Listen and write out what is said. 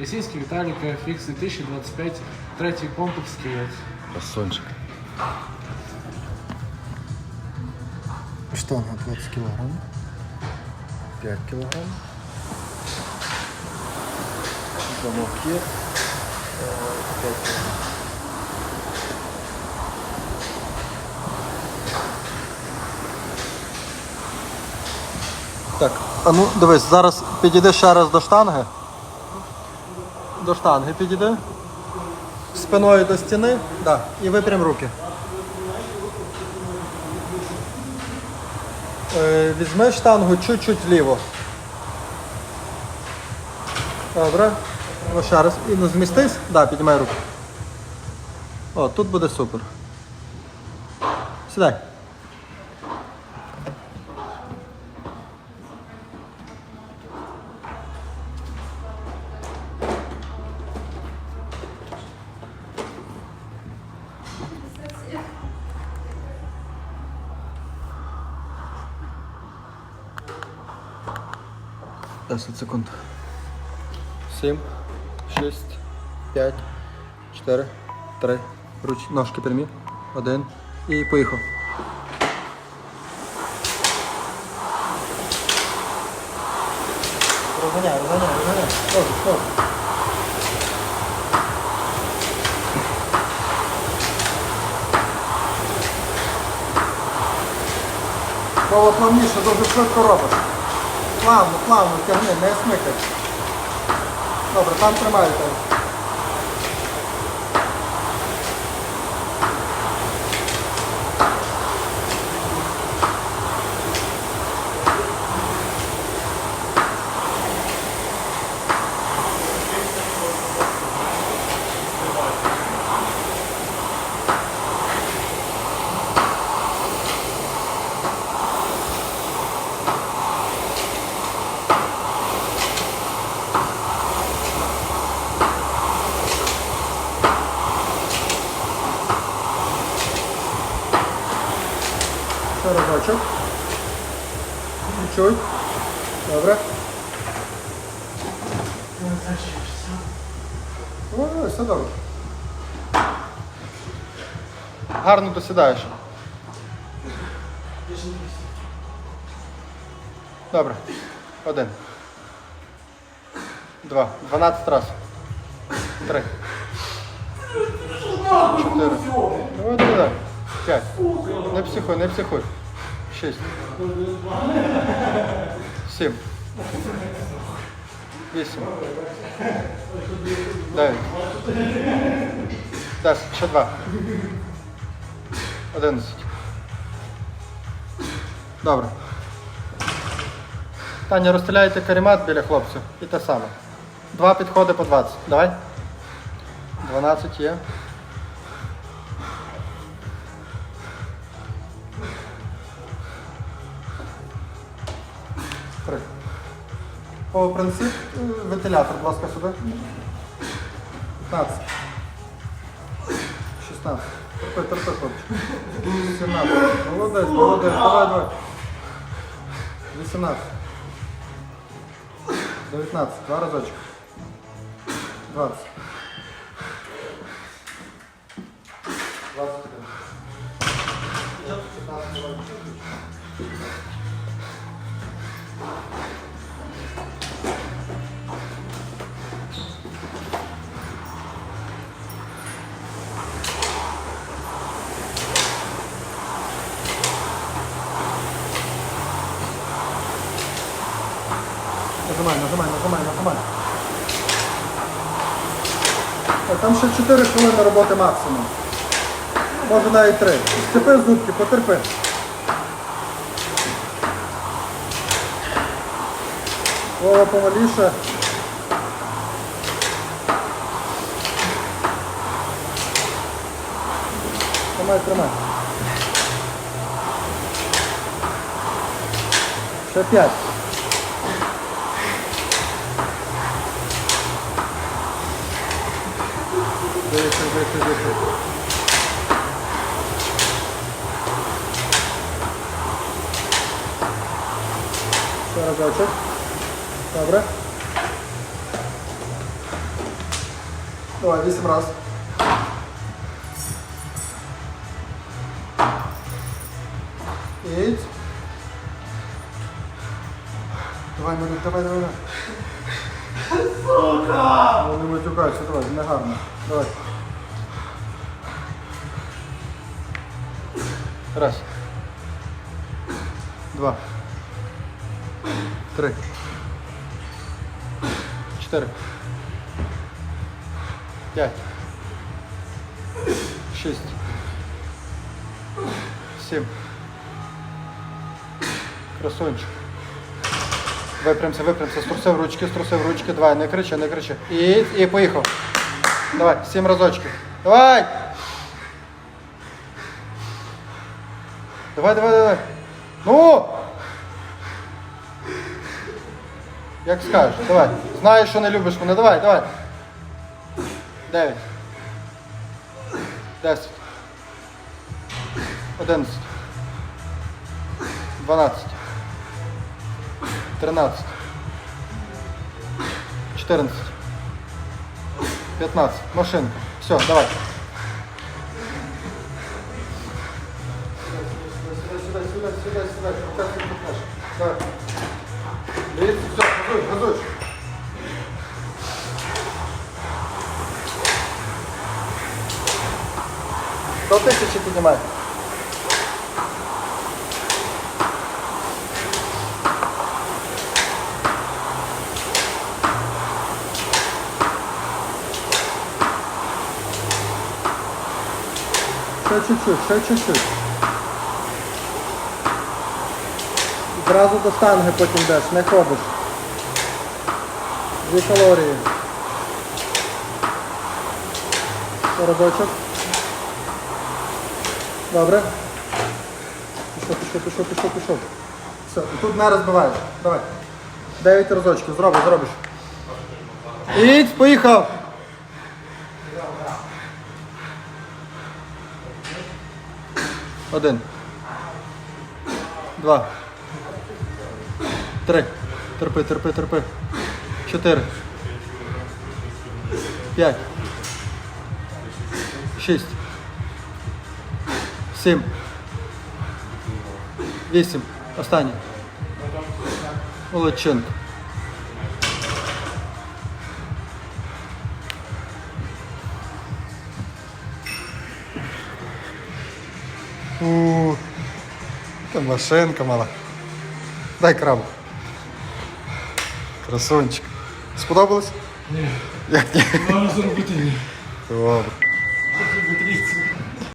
Російський Віталій KFX 2025, третій комплекс стоять. Красончик. Штанга 20 кг. 5 кг. Замок є. Е, 5 кг. Так, а ну дивись, зараз підійди ще раз до штанги. До штанги підійди. Спиною до стіни, да, і випрям руки. Е, Візьми штангу чуть-чуть вліво. Добре. Ну, ще раз. І ну, змістись. Да, піднімай руку. О, тут буде супер. Сідай. Десять секунд. Сім, шість, п'ять, чотири, три. Руч, ножки прямі. Один. І поїхав. Розганяй, розганяй, розганяй. Стоп, стоп. Кого плавніше, дуже швидко робиш. Плавно, плавно, тягни, не смикай. Добре, там тримайте. Разочок. Чуть. Добре. Ой, все добре. Гарно досідаєш. Добре. Один. Два. Дванадцять раз. Три. Чотири. Давай, давай, давай. П'ять. Не психуй, не психуй. Шість. Сім. Вісім. Дев'ять. Десять. Ще два. Одинадцять. Добре. Таня, розстріляйте каремат біля хлопців. І те саме. Два підходи по 20. Давай. 12 є. По принцип, е, вентилятор, будь ласка, сюди. 15. 16. Терпи, терпи, хлопчик. 17. Молодець, молодець. Давай, давай. 18. 19. Два разочка. 20. Нажимай, нажимай, нажимай, нажимай. Там ще 4 хвилини роботи максимум. Може навіть 3. Сцепи зубки, потерпи. Вова помаліше. Тримай, тримай. Ще 5. Дивіться, дивіться, дивіться. Ще разочок. Добре. Давай, вісім раз. Іть. Давай, Марик, давай, давай, давай. Сука! Ну, не матюкайся, давай, не гарно. Давай. Раз. Два. Три. Чотири. П'ять. Шість. Сім. Красунчик. Випрямся, випрямся, струсив ручки, струсив ручки. Давай, не кричи, не кричи. І, і поїхав. Давай, сім разочків. Давай! Давай, давай, давай. Ну! Як скажеш, давай. Знаєш, що не любиш мене. Давай, давай. Дев'ять. Десять. Одинадцять. Дванадцять. Тринадцять. Чотирнадцять. П'ятнадцять. Машинка. Все, давай. Сюда, сюда, сюда, сюда. Как ты пихнешь? Давай. Лезь, все, газуй, газуй. До тисячі піднімай. Ще чуть-чуть, ще чуть-чуть. Зразу до штанги потім йдеш, не ходиш. Дві калорії. Разочок. Добре. Пішов, пішов, пішов, пішов, пішов. Все, і тут не розбиваєш. Давай. Дев'ять разочків. Зробиш, зробиш. Ідь, поїхав. Один. Два. Три. Терпи, терпи, терпи. Чотири. П'ять. Шість. Сім. Вісім. Останній. Молодчинка. У, Та машинка мала. Дай крабу. Красунчик. Сподобалось? Ні. Як ні? Можна зробити ні. Добре.